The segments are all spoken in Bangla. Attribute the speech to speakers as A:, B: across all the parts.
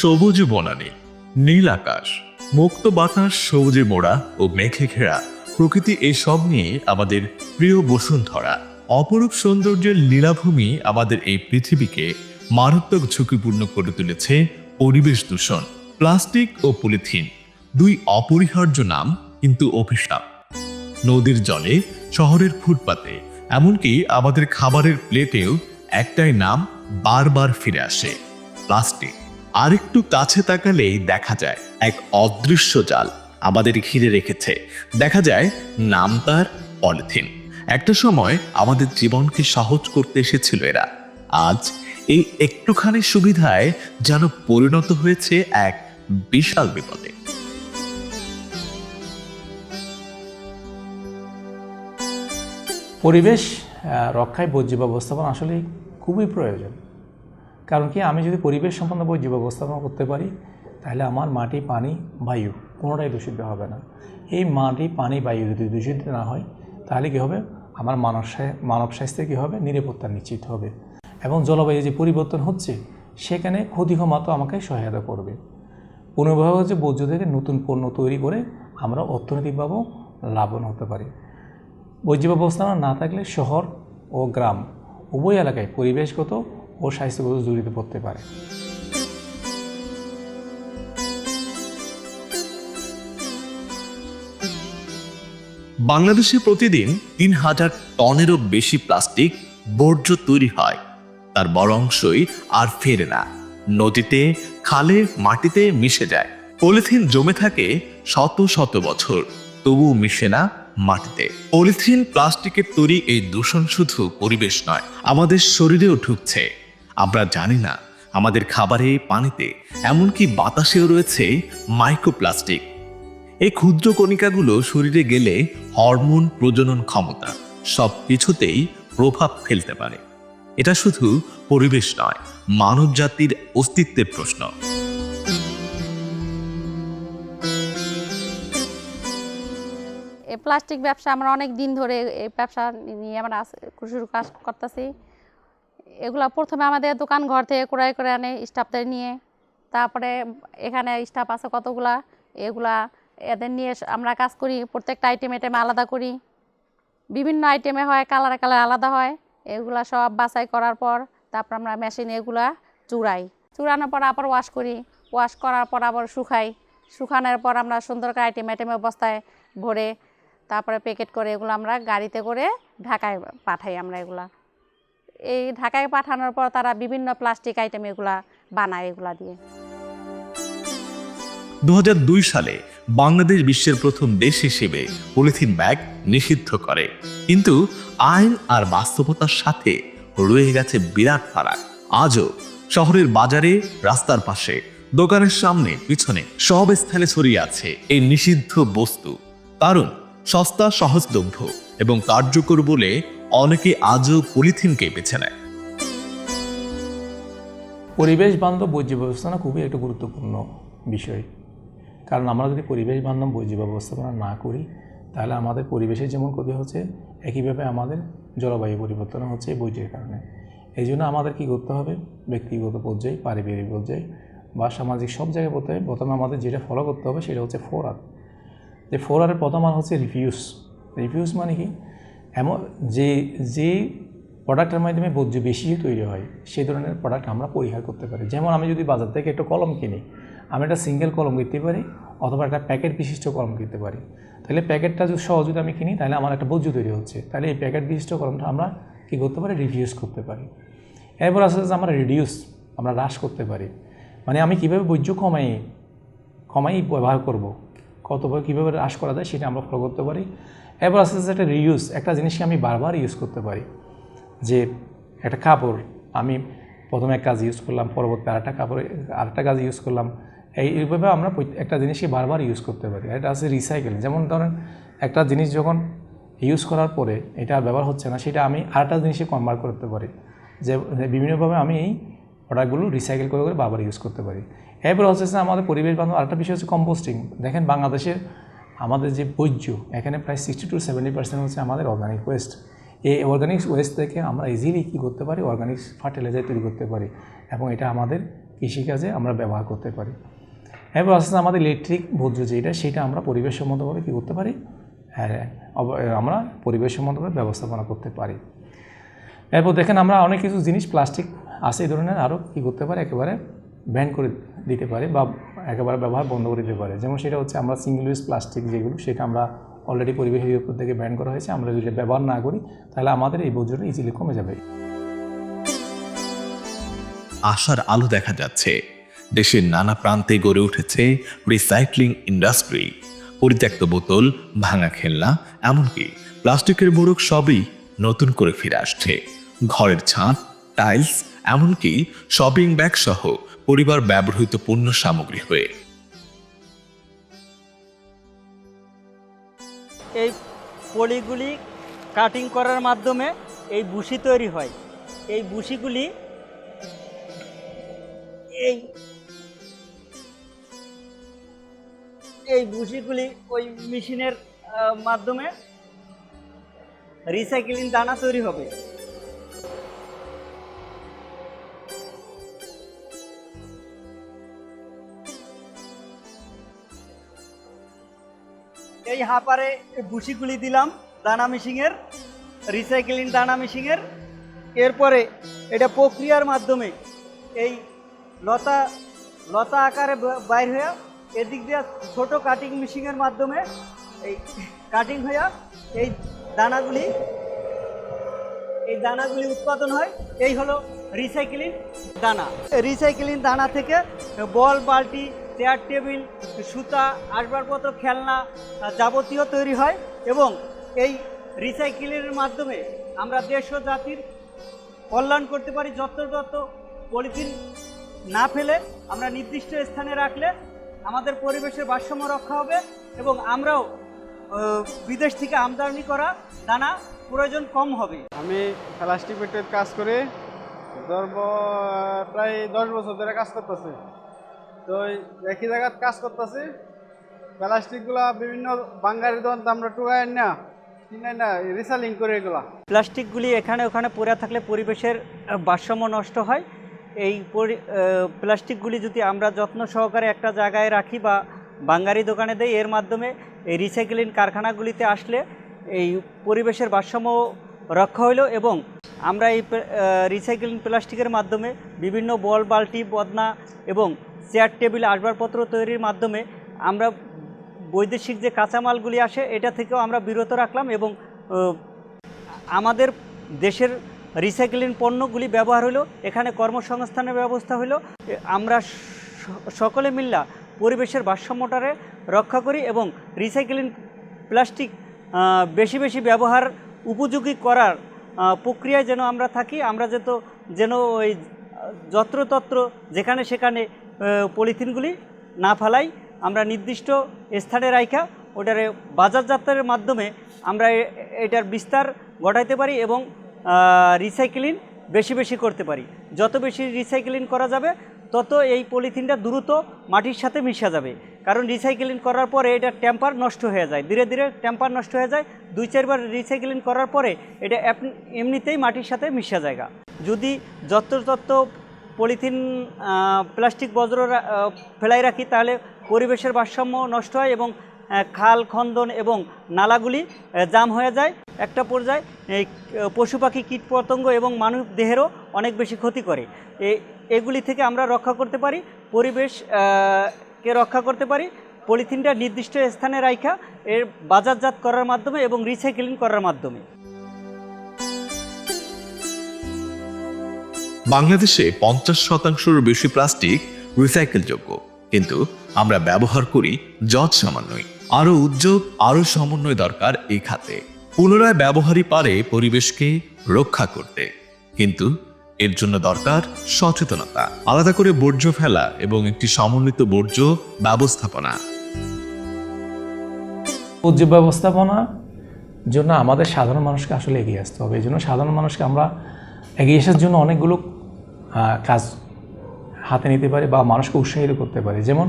A: সবুজ বনানী নীল আকাশ মুক্ত বাতাস সবুজে মোড়া ও মেঘে ঘেরা প্রকৃতি এসব নিয়ে আমাদের প্রিয় বসুন্ধরা অপরূপ সৌন্দর্যের লীলাভূমি আমাদের এই পৃথিবীকে মারাত্মক ঝুঁকিপূর্ণ করে তুলেছে পরিবেশ দূষণ প্লাস্টিক ও পলিথিন দুই অপরিহার্য নাম কিন্তু অভিশাপ নদীর জলে শহরের ফুটপাতে এমনকি আমাদের খাবারের প্লেটেও একটাই নাম বারবার ফিরে আসে প্লাস্টিক আরেকটু কাছে তাকালেই দেখা যায় এক অদৃশ্য জাল আমাদের ঘিরে রেখেছে দেখা যায় নাম তার পলিথিন একটা সময় আমাদের জীবনকে সহজ করতে এসেছিল এরা আজ এই একটুখানি সুবিধায় যেন পরিণত হয়েছে এক বিশাল বিপদে
B: পরিবেশ রক্ষায় বর্জ্য ব্যবস্থাপনা আসলে খুবই প্রয়োজন কারণ কি আমি যদি পরিবেশ সম্পন্নভাবে জীব ব্যবস্থাপনা করতে পারি তাহলে আমার মাটি পানি বায়ু কোনোটাই দূষিত হবে না এই মাটি পানি বায়ু যদি দূষিত না হয় তাহলে কী হবে আমার মানব মানব স্বাস্থ্যে কী হবে নিরাপত্তা নিশ্চিত হবে এবং জলবায়ু যে পরিবর্তন হচ্ছে সেখানে ক্ষতি কমাতো আমাকে সহায়তা করবে হচ্ছে বর্জ্য থেকে নতুন পণ্য তৈরি করে আমরা অর্থনৈতিকভাবেও লাভবান হতে পারি বর্জ্য ব্যবস্থা না থাকলে শহর ও গ্রাম উভয় এলাকায় পরিবেশগত ও স্বাস্থ্যগত জড়িত পড়তে পারে
A: বাংলাদেশে প্রতিদিন তিন হাজার টনেরও বেশি প্লাস্টিক বর্জ্য তৈরি হয় তার বড় অংশই আর ফেরে না নদীতে খালে মাটিতে মিশে যায় পলিথিন জমে থাকে শত শত বছর তবুও মিশে না মাটিতে পলিথিন প্লাস্টিকের তৈরি এই দূষণ শুধু পরিবেশ নয় আমাদের শরীরেও ঢুকছে আমরা জানি না আমাদের খাবারে পানিতে এমনকি বাতাসেও রয়েছে মাইক্রোপ্লাস্টিক এই ক্ষুদ্র কণিকাগুলো শরীরে গেলে হরমোন প্রজনন ক্ষমতা সব কিছুতেই প্রভাব ফেলতে পারে এটা শুধু পরিবেশ নয় মানব জাতির অস্তিত্বের প্রশ্ন
C: প্লাস্টিক ব্যবসা আমরা অনেক দিন ধরে এই ব্যবসা নিয়ে আমরা শুরু কাজ করতেছি এগুলা প্রথমে আমাদের দোকান ঘর থেকে ক্রয় করে আনে স্টাফদের নিয়ে তারপরে এখানে স্টাফ আছে কতগুলা এগুলা এদের নিয়ে আমরা কাজ করি প্রত্যেকটা আইটেম আইটেমে আলাদা করি বিভিন্ন আইটেমে হয় কালারে কালার আলাদা হয় এগুলা সব বাছাই করার পর তারপর আমরা মেশিনে এগুলা চুড়াই চুড়ানোর পর আবার ওয়াশ করি ওয়াশ করার পর আবার শুকাই শুকানোর পর আমরা সুন্দর করে আইটেম আইটেম অবস্থায় ভরে তারপরে প্যাকেট করে এগুলো আমরা গাড়িতে করে ঢাকায় পাঠাই আমরা এগুলা এই ঢাকায় পাঠানোর পর তারা বিভিন্ন প্লাস্টিক আইটেম এগুলা বানায় এগুলা দিয়ে
A: দু সালে বাংলাদেশ বিশ্বের প্রথম দেশ হিসেবে পলিথিন ব্যাগ নিষিদ্ধ করে কিন্তু আইন আর বাস্তবতার সাথে রয়ে গেছে বিরাট ফারাক আজও শহরের বাজারে রাস্তার পাশে দোকানের সামনে পিছনে সব স্থানে ছড়িয়ে আছে এই নিষিদ্ধ বস্তু কারণ সস্তা সহজলভ্য এবং কার্যকর বলে অনেকে আজও পলিথিনকে বেছে নেয়
B: পরিবেশ বান্ধব বৈজ্য ব্যবস্থাপনা খুবই একটা গুরুত্বপূর্ণ বিষয় কারণ আমরা যদি পরিবেশ বান্ধব বৈজ্য ব্যবস্থাপনা না করি তাহলে আমাদের পরিবেশের যেমন ক্ষতি হচ্ছে একইভাবে আমাদের জলবায়ু পরিবর্তন হচ্ছে এই বৈজ্যের কারণে এই জন্য আমাদের কী করতে হবে ব্যক্তিগত পর্যায়ে পারিবারিক পর্যায়ে বা সামাজিক সব জায়গায় বলতে প্রথমে আমাদের যেটা ফলো করতে হবে সেটা হচ্ছে ফোর আর যে ফোর আরের প্রথম আর মানে হচ্ছে রিফিউজ রিফিউজ মানে কি এমন যে যে প্রোডাক্টের মাধ্যমে বর্জ্য বেশি তৈরি হয় সেই ধরনের প্রোডাক্ট আমরা পরিহার করতে পারি যেমন আমি যদি বাজার থেকে একটা কলম কিনি আমি একটা সিঙ্গেল কলম কিনতে পারি অথবা একটা প্যাকেট বিশিষ্ট কলম কিনতে পারি তাহলে প্যাকেটটা যদি সহজ যদি আমি কিনি তাহলে আমার একটা বর্জ্য তৈরি হচ্ছে তাহলে এই প্যাকেট বিশিষ্ট কলমটা আমরা কী করতে পারি রিডিউস করতে পারি এরপর আসলে আমরা রিডিউস আমরা হ্রাস করতে পারি মানে আমি কীভাবে বৈজ্য কমাই কমাই ব্যবহার করব কত কীভাবে হ্রাস করা যায় সেটা আমরা ফলো করতে পারি এবার আছে একটা রিউজ একটা জিনিসকে আমি বারবার ইউজ করতে পারি যে একটা কাপড় আমি প্রথমে এক কাজ ইউজ করলাম পরবর্তী আরেকটা কাপড় আরেকটা কাজ ইউজ করলাম এই এইভাবে আমরা একটা জিনিসকে বারবার ইউজ করতে পারি এটা আছে রিসাইকেল যেমন ধরেন একটা জিনিস যখন ইউজ করার পরে এটা আর ব্যবহার হচ্ছে না সেটা আমি আরেকটা জিনিসে কনভার্ট করতে পারি যে বিভিন্নভাবে আমি এই প্রোডাক্টগুলো রিসাইকেল করে করে বারবার ইউজ করতে পারি এরপর হচ্ছে আমাদের পরিবেশ বান্ধব আরেকটা বিষয় হচ্ছে কম্পোস্টিং দেখেন বাংলাদেশের আমাদের যে বৈজ্য এখানে প্রায় সিক্সটি টু সেভেন্টি পার্সেন্ট হচ্ছে আমাদের অর্গানিক ওয়েস্ট এই অর্গানিক ওয়েস্ট থেকে আমরা ইজিলি কী করতে পারি অর্গানিক ফার্টিলাইজার তৈরি করতে পারি এবং এটা আমাদের কৃষিকাজে আমরা ব্যবহার করতে পারি এরপর আস্তে আমাদের ইলেকট্রিক বর্জ্য যেটা সেটা আমরা পরিবেশ সম্মতভাবে কী করতে পারি হ্যাঁ, হ্যাঁ আমরা পরিবেশ সম্মতভাবে ব্যবস্থাপনা করতে পারি এরপর দেখেন আমরা অনেক কিছু জিনিস প্লাস্টিক আসে এই ধরনের আরও কী করতে পারে একেবারে ব্যান করে দিতে পারে বা একেবারে ব্যবহার বন্ধ করে দিতে পারে যেমন সেটা হচ্ছে আমরা সিঙ্গেল ইউজ প্লাস্টিক যেগুলো সেটা আমরা অলরেডি পরিবেশ বিপদ থেকে ব্যান করা হয়েছে আমরা যদি ব্যবহার না করি তাহলে আমাদের এই বর্জ্যটা ইজিলি কমে যাবে
A: আশার আলো দেখা যাচ্ছে দেশের নানা প্রান্তে গড়ে উঠেছে রিসাইক্লিং ইন্ডাস্ট্রি পরিত্যক্ত বোতল ভাঙা খেলনা এমনকি প্লাস্টিকের মোড়ক সবই নতুন করে ফিরে আসছে ঘরের ছাদ টাইলস এমনকি শপিং ব্যাগ সহ পরিবার ব্যবহৃত পণ্য সামগ্রী হয়ে
D: এই পলিগুলি কাটিং করার মাধ্যমে এই বুসি তৈরি হয় এই বুসিগুলি এই এই বুসিগুলি ওই মেশিনের মাধ্যমে রিসাইকেলিং দানা তৈরি হবে এই হাঁপারে ভুসিগুলি দিলাম দানা মেশিংয়ের রিসাইকেলিং দানা মেশিংয়ের এরপরে এটা প্রক্রিয়ার মাধ্যমে এই লতা লতা আকারে বাইর হইয়া এদিক দিয়ে ছোট কাটিং মেশিনের মাধ্যমে এই কাটিং হইয়া এই দানাগুলি এই দানাগুলি উৎপাদন হয় এই হলো রিসাইকেলিং দানা রিসাইকেলিং দানা থেকে বল বালটি চেয়ার টেবিল সুতা আসবাবপত্র খেলনা যাবতীয় তৈরি হয় এবং এই রিসাইকেলের মাধ্যমে আমরা দেশ ও জাতির কল্যাণ করতে পারি যত্রতত্র পলিথিন না ফেলে আমরা নির্দিষ্ট স্থানে রাখলে আমাদের পরিবেশের ভারসাম্য রক্ষা হবে এবং আমরাও বিদেশ থেকে আমদানি করা দানা প্রয়োজন কম হবে
E: আমি প্লাস্টিক পেটের কাজ করে ধরব প্রায় দশ বছর ধরে কাজ করতেছি তো একই জায়গায় কাজ করতেছি প্লাস্টিকগুলা বিভিন্ন বাঙালি দোকান আমরা টুকায় না
F: প্লাস্টিকগুলি এখানে ওখানে পড়ে থাকলে পরিবেশের ভারসাম্য নষ্ট হয় এই প্লাস্টিকগুলি যদি আমরা যত্ন সহকারে একটা জায়গায় রাখি বা বাঙ্গারি দোকানে দেই এর মাধ্যমে এই রিসাইকেলিং কারখানাগুলিতে আসলে এই পরিবেশের ভারসাম্য রক্ষা হইল এবং আমরা এই রিসাইকেলিং প্লাস্টিকের মাধ্যমে বিভিন্ন বল বালতি বদনা এবং চেয়ার টেবিল আসবাবপত্র তৈরির মাধ্যমে আমরা বৈদেশিক যে কাঁচামালগুলি আসে এটা থেকেও আমরা বিরত রাখলাম এবং আমাদের দেশের রিসাইকেলিং পণ্যগুলি ব্যবহার হলো এখানে কর্মসংস্থানের ব্যবস্থা হলো আমরা সকলে মিল্লা পরিবেশের ভারসাম্যটারে রক্ষা করি এবং রিসাইকেলিং প্লাস্টিক বেশি বেশি ব্যবহার উপযোগী করার প্রক্রিয়ায় যেন আমরা থাকি আমরা যেত যেন ওই যত্রতত্র যেখানে সেখানে পলিথিনগুলি না ফেলাই আমরা নির্দিষ্ট স্থানে রাইখা ওটার বাজারজাতের মাধ্যমে আমরা এটার বিস্তার ঘটাইতে পারি এবং রিসাইকেলিং বেশি বেশি করতে পারি যত বেশি রিসাইকেলিং করা যাবে তত এই পলিথিনটা দ্রুত মাটির সাথে মিশা যাবে কারণ রিসাইকেলিং করার পরে এটা ট্যাম্পার নষ্ট হয়ে যায় ধীরে ধীরে ট্যাম্পার নষ্ট হয়ে যায় দুই চারবার রিসাইকেলিং করার পরে এটা এমনিতেই মাটির সাথে মিশা জায়গা যদি যত্রতত্ত্ব পলিথিন প্লাস্টিক বজ্র ফেলাই রাখি তাহলে পরিবেশের ভারসাম্য নষ্ট হয় এবং খাল খন্দন এবং নালাগুলি জাম হয়ে যায় একটা পর্যায়ে পশু পাখি কীটপতঙ্গ এবং মানুষ দেহেরও অনেক বেশি ক্ষতি করে এগুলি থেকে আমরা রক্ষা করতে পারি পরিবেশ কে রক্ষা করতে পারি পলিথিনটা নির্দিষ্ট স্থানে রাখা এর বাজারজাত করার মাধ্যমে এবং রিসাইক্লিং করার মাধ্যমে
A: বাংলাদেশে পঞ্চাশ শতাংশের বেশি প্লাস্টিক রিসাইকেলযোগ্য কিন্তু আমরা ব্যবহার করি যত সামান্যই আরও উদ্যোগ আরও সমন্বয় দরকার এই খাতে পুনরায় ব্যবহারই পারে পরিবেশকে রক্ষা করতে কিন্তু এর জন্য দরকার সচেতনতা আলাদা করে বর্জ্য ফেলা এবং একটি সমন্বিত বর্জ্য ব্যবস্থাপনা
B: বর্জ্য ব্যবস্থাপনা জন্য আমাদের সাধারণ মানুষকে আসলে এগিয়ে আসতে হবে এই জন্য সাধারণ মানুষকে আমরা এগিয়ে আসার জন্য অনেকগুলো কাজ হাতে নিতে পারি বা মানুষকে উৎসাহিত করতে পারি যেমন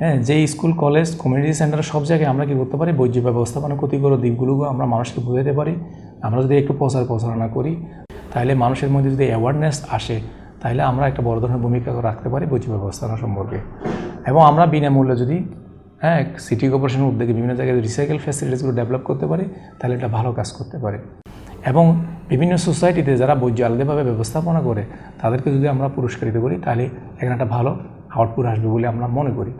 B: হ্যাঁ যে স্কুল কলেজ কমিউনিটি সেন্টার সব জায়গায় আমরা কী করতে পারি বৈজ্য ব্যবস্থাপনা ক্ষতিকর দিকগুলোকে আমরা মানুষকে বোঝাতে পারি আমরা যদি একটু প্রচার প্রচারণা করি তাহলে মানুষের মধ্যে যদি অ্যাওয়ারনেস আসে তাহলে আমরা একটা বড় ধরনের ভূমিকা রাখতে পারি বৈজ্য ব্যবস্থাপনা সম্পর্কে এবং আমরা বিনামূল্যে যদি হ্যাঁ সিটি কর্পোরেশনের উদ্যোগে বিভিন্ন জায়গায় রিসাইকেল ফ্যাসিলিটিসগুলো ডেভেলপ করতে পারি তাহলে এটা ভালো কাজ করতে পারে এবং বিভিন্ন সোসাইটিতে যারা বর্জ্য আলাদাভাবে ব্যবস্থাপনা করে তাদেরকে যদি আমরা পুরস্কৃত করি তাহলে এখানে একটা ভালো আউটপুট আসবে বলে আমরা মনে করি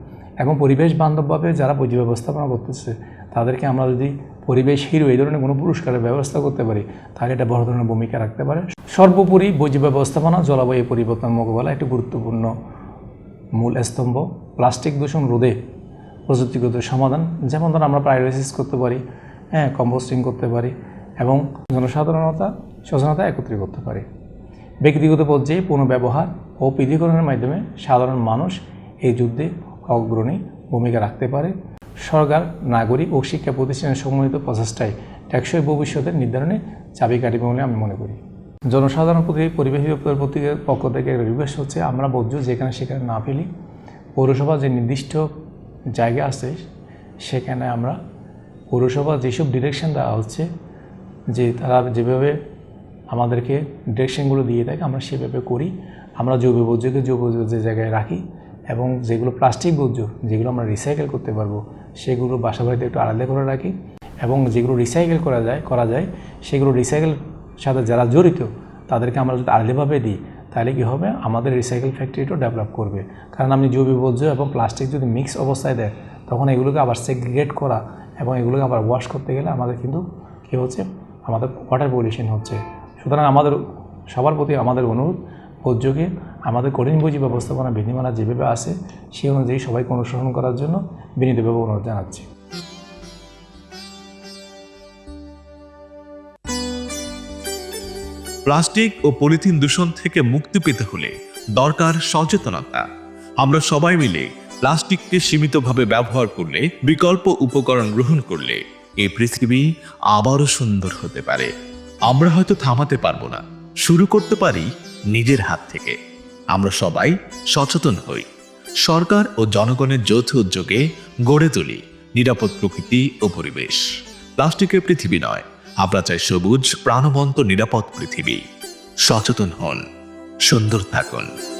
B: এবং পরিবেশ বান্ধবভাবে যারা বৈজ্য ব্যবস্থাপনা করতেছে তাদেরকে আমরা যদি পরিবেশ হিরো এই ধরনের কোনো পুরস্কারের ব্যবস্থা করতে পারি তাহলে এটা বড় ধরনের ভূমিকা রাখতে পারে সর্বোপরি বৈজ্য ব্যবস্থাপনা জলবায়ু পরিবর্তন মোকাবেলা একটি গুরুত্বপূর্ণ মূল স্তম্ভ প্লাস্টিক দূষণ রোধে প্রযুক্তিগত সমাধান যেমন ধরুন আমরা প্রায়োরাইসিস করতে পারি হ্যাঁ কম্পোস্টিং করতে পারি এবং জনসাধারণতা সচেতনতা একত্রিত করতে পারে ব্যক্তিগত পর্যায়ে পুনঃব্যবহার ও পৃথিকরণের মাধ্যমে সাধারণ মানুষ এই যুদ্ধে অগ্রণী ভূমিকা রাখতে পারে সরকার নাগরিক ও শিক্ষা প্রতিষ্ঠানের সমন্বিত প্রচেষ্টায় টেকসই ভবিষ্যতের নির্ধারণে চাবিকাঠি বলে আমি মনে করি জনসাধারণ প্রতি পরিবেশ দপ্তর প্রতীকের পক্ষ থেকে একটা রিকোয়েস্ট হচ্ছে আমরা বর্জ্য যেখানে সেখানে না ফেলি পৌরসভা যে নির্দিষ্ট জায়গা আছে সেখানে আমরা পৌরসভা যেসব ডিরেকশন দেওয়া হচ্ছে যে তারা যেভাবে আমাদেরকে ড্রেসিংগুলো দিয়ে থাকে আমরা সেভাবে করি আমরা জৈব বর্জ্যকে জৈব যে জায়গায় রাখি এবং যেগুলো প্লাস্টিক বর্জ্য যেগুলো আমরা রিসাইকেল করতে পারবো সেগুলো বাসা বাড়িতে একটু আলাদা করে রাখি এবং যেগুলো রিসাইকেল করা যায় করা যায় সেগুলো রিসাইকেল সাথে যারা জড়িত তাদেরকে আমরা যদি আলাদাভাবে দিই তাহলে কী হবে আমাদের রিসাইকেল ফ্যাক্টরিটাও ডেভেলপ করবে কারণ আপনি জৈব বর্জ্য এবং প্লাস্টিক যদি মিক্স অবস্থায় দেয় তখন এগুলোকে আবার সেগ্রিগেট করা এবং এগুলোকে আবার ওয়াশ করতে গেলে আমাদের কিন্তু কী হচ্ছে আমাদের ওয়াটার পলিউশন হচ্ছে সুতরাং আমাদের সবার প্রতি আমাদের অনুরোধ উদ্যোগে আমাদের কঠিন বুঝি ব্যবস্থাপনা বিধিমালা যেভাবে আসে সেই অনুযায়ী সবাইকে অনুসরণ করার জন্য বিনীতভাবে অনুরোধ জানাচ্ছি
A: প্লাস্টিক ও পলিথিন দূষণ থেকে মুক্তি পেতে হলে দরকার সচেতনতা আমরা সবাই মিলে প্লাস্টিককে সীমিতভাবে ব্যবহার করলে বিকল্প উপকরণ গ্রহণ করলে এই পৃথিবী আবারও সুন্দর হতে পারে আমরা হয়তো থামাতে পারবো না শুরু করতে পারি নিজের হাত থেকে আমরা সবাই সচেতন হই সরকার ও জনগণের যৌথ উদ্যোগে গড়ে তুলি নিরাপদ প্রকৃতি ও পরিবেশ প্লাস্টিকের পৃথিবী নয় আমরা চাই সবুজ প্রাণবন্ত নিরাপদ পৃথিবী সচেতন হন সুন্দর থাকুন